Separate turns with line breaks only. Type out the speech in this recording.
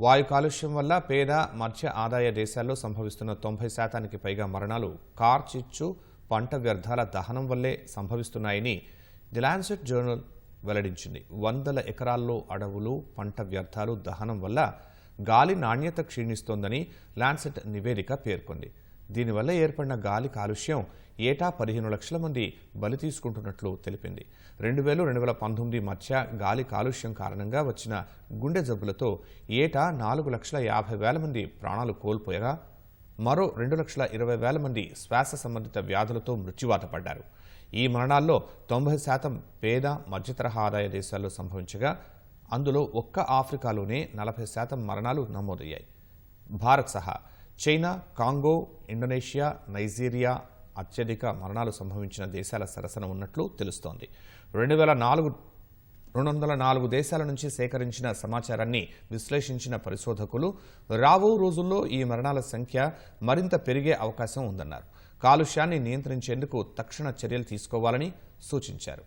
వాయు కాలుష్యం వల్ల పేద మధ్య ఆదాయ దేశాల్లో సంభవిస్తున్న తొంభై శాతానికి పైగా మరణాలు కార్ చిచ్చు పంట వ్యర్థాల దహనం వల్లే సంభవిస్తున్నాయని ది లాన్సెట్ జర్నల్ వెల్లడించింది. వందల ఎకరాల్లో అడవులు పంట వ్యర్థాలు దహనం వల్ల గాలి నాణ్యత క్షీణిస్తోందని లాన్సెట్ నివేదిక పేర్కొంది. దీనివల్ల ఏర్పడిన గాలి కాలుష్యం ఏటా పదిహేను లక్షల మంది బలి తీసుకుంటున్నట్లు తెలిపింది. రెండు వేలు రెండు వేల పంతొమ్మిది మధ్య గాలి కాలుష్యం కారణంగా వచ్చిన గుండె జబ్బులతో ఏటా నాలుగు లక్షల యాభై వేల మంది ప్రాణాలు కోల్పోయగా మరో రెండు లక్షల ఇరవై వేల మంది శ్వాస సంబంధిత వ్యాధులతో మృత్యువాత పడ్డారు. ఈ మరణాల్లో తొంభై శాతం పేద మధ్యతరహా ఆదాయ దేశాల్లో సంభవించగా అందులో ఒక్క ఆఫ్రికాలోనే నలభై శాతం మరణాలు నమోదయ్యాయి. భారత్ సహా చైనా కాంగో ఇండోనేషియా నైజీరియా అత్యధిక మరణాలు సంభవించిన దేశాల సరసన ఉన్నట్లు తెలుస్తోంది. రెండు వేల నాలుగు రెండు వందల నాలుగు దేశాల నుంచి సేకరించిన సమాచారాన్ని విశ్లేషించిన పరిశోధకులు రాబో రోజుల్లో ఈ మరణాల సంఖ్య మరింత పెరిగే అవకాశం ఉందన్నారు. కాలుష్యాన్ని నియంత్రించేందుకు తక్షణ చర్యలు తీసుకోవాలని సూచించారు.